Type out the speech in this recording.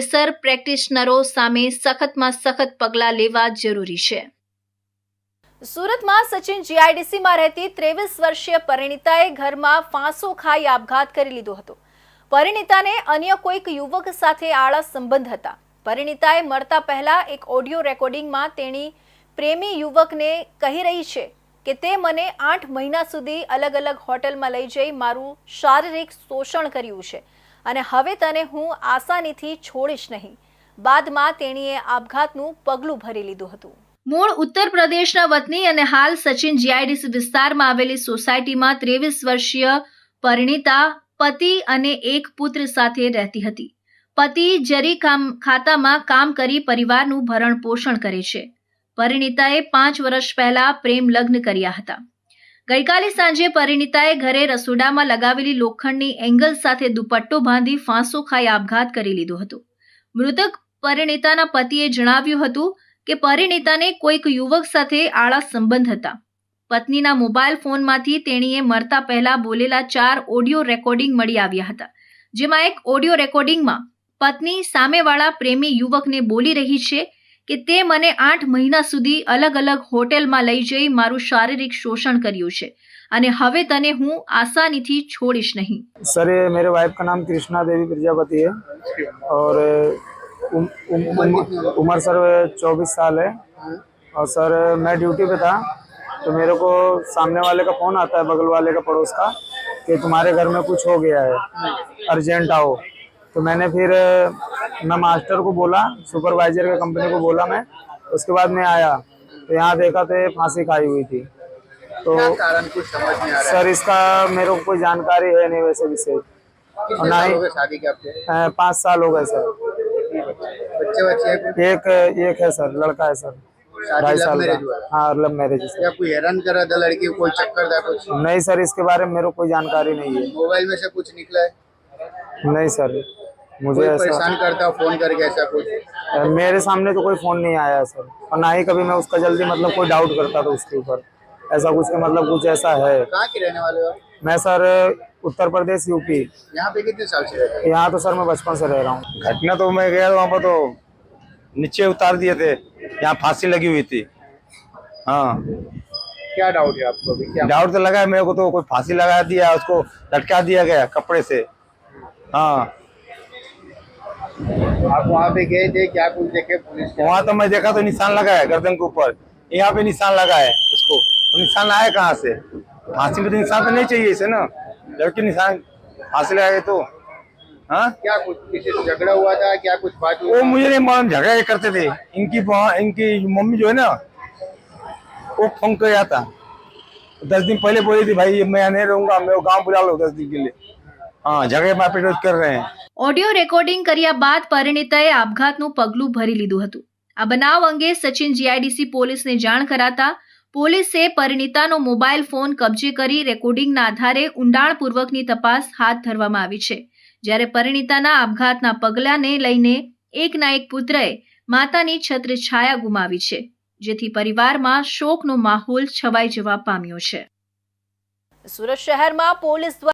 Sir પ્રેક્ટિશનરો સામે સખતમાં સખત પગલાં લેવા જરૂરી છે. સુરતમાં સચિન જીઆઈડીસીમાં રહેતી ત્રેવીસ વર્ષીય પરિણીતાએ ઘરમાં ફાંસો ખાઈ આપઘાત કરી લીધો હતો. પરિણીતાને અન્ય કોઈક યુવક સાથે આળા સંબંધ હતા. પરિણીતાએ મળતા પહેલા એક ઓડિયો રેકોર્ડિંગમાં તેણી પ્રેમી યુવકને કહી રહી છે કે તે મને આઠ મહિના સુધી અલગ અલગ હોટલમાં લઈ જઈ મારું શારીરિક શોષણ કર્યું છે. અને હવે તને હું આસાનીથી છોડીશ નહીં. બાદમાં તેણીએ આપઘાતનું પગલું ભરી લીધું હતું. મૂળ ઉત્તર પ્રદેશના વતની અને હાલ સચિન જીઆઈડીસી વિસ્તારમાં આવેલી સોસાયટીમાં ત્રેવીસ વર્ષીય પરિણીતા, પતિ અને એક પુત્ર સાથે રહેતી હતી. પતિ જરી કામ, ખાતામાં કામ કરી પરિવારનું ભરણ પોષણ કરે છે. પરિણીતાએ પાંચ વર્ષ પહેલા પ્રેમ લગ્ન કર્યા હતા. ગઈકાલે સાંજે પરિણીતાએ ઘરે રસોડામાં લગાવેલી લોખંડની એંગલ સાથે દુપટ્ટો બાંધી ફાંસો ખાઈ આપઘાત કરી લીધો હતો. મૃતક પરિણીતાના પતિએ જણાવ્યું હતું કે પરિણીતાને કોઈક યુવક સાથે આળા સંબંધ હતા. પત્નીના મોબાઈલ ફોનમાંથી તેણીએ મરતા પહેલા બોલેલા ચાર ઓડિયો રેકોર્ડિંગ મળી આવ્યા હતા. જેમાં એક ઓડિયો રેકોર્ડિંગમાં પત્ની સામેવાળા પ્રેમી યુવકને બોલી રહી છે કે તે મને આઠ મહિના સુધી અલગ અલગ હોટેલમાં લઈ જઈ મારું શારીરિક શોષણ કર્યું છે અને હવે તને હું આસાનીથી છોડીશ નહીં सर ये मेरे वाइफ का नाम कृष्णा देवी प्रजापति है और उम, उम, उम, उम्र सर चौबीस साल है और सर मैं ड्यूटी पे था तो मेरे को सामने वाले का फ़ोन आता है बगल वाले का पड़ोस का कि तुम्हारे घर में कुछ हो गया है अर्जेंट आओ तो मैंने फिर मैं मास्टर को बोला सुपरवाइजर के कंपनी को बोला मैं उसके बाद मैं आया तो यहाँ देखा तो ये फांसी खाई हुई थी। तो कारण कुछ समझ नहीं आ रहा सर इसका मेरे को कोई जानकारी है नहीं वैसे विशेष। साल हो गए शादी के आपके पाँच साल हो गए सर। बच्चे? बच्चे एक एक है सर लड़का है सर। ढाई साल का। हाँ? लव मैरिज कोई हैरान कर रहा था लड़की को कोई चक्कर था कुछ? नहीं सर इसके बारे में मेरे को कोई जानकारी नहीं है। मोबाइल में से कुछ निकला है? नहीं सर। मुझे कोई ऐसा परेशान करता हो फ़ोन करके ऐसा कुछ? मेरे सामने तो कोई फ़ोन नहीं आया सर। और ना ही कभी मैं उसका जल्दी मतलब कोई डाउट करता था उसके ऊपर। ऐसा कुछ के मतलब कुछ ऐसा है। कहाँ के रहने वाले हो मैं सर उत्तर प्रदेश यूपी यहाँ पे कितने साल से रहते यहाँ तो सर मैं बचपन से रह रहा हूँ। घटना तो मैं गया वहाँ पर तो नीचे उतार दिए थे। यहाँ फांसी लगी हुई थी। हाँ। क्या डाउट है आपको क्या डाउट तो लगा है मेरे को तो। कोई फांसी लगा दिया उसको लटका दिया गया कपड़े से। हाँ। आप वहाँ पे गए थे क्या कुछ देखे पुलिस के वहाँ तो मैं देखा तो निशान लगा है गर्दन के ऊपर यहाँ पे निशान लगा है उसको वो निशान आया कहाँ से फांसी में तो निशान तो नहीं चाहिए इसे ना लड़की निशान फांसी लगाए तो हाँ क्या कुछ किसी से झगड़ा हुआ था क्या कुछ बात हुई वो मुझे नहीं मालूम झगड़ा ये करते थे इनकी वहाँ- इनकी मम्मी जो है ना वो फोन कर था दस दिन पहले बोली थी भाई मैं यहाँ नहीं रहूंगा मैं वो गांव बुला लो दस दिन के लिए हाँ झगड़े मारपीट रोज कर रहे हैं ઓડિયો રેકોર્ડિંગ કર્યા બાદ પરિણીતાએ આપઘાતનું પગલું ભરી લીધું હતું આ બનાવ અંગે સચિન જીઆઈડીસી પોલીસને જાણ કરાતા પોલીસે પરિણીતાનો મોબાઈલ ફોન કબજે કરી રેકોર્ડિંગના આધારે ઊંડાણપૂર્વકની તપાસ હાથ ધરવામાં આવી છે જ્યારે પરિણીતાના આપઘાતના પગલાંને લઈને એકના એક પુત્રએ માતાની છત્રછાયા ગુમાવી છે જેથી પરિવારમાં શોકનો માહોલ છવાઈ જવા પામ્યો છે સુરત શહેરમાં પોલીસ દ્વારા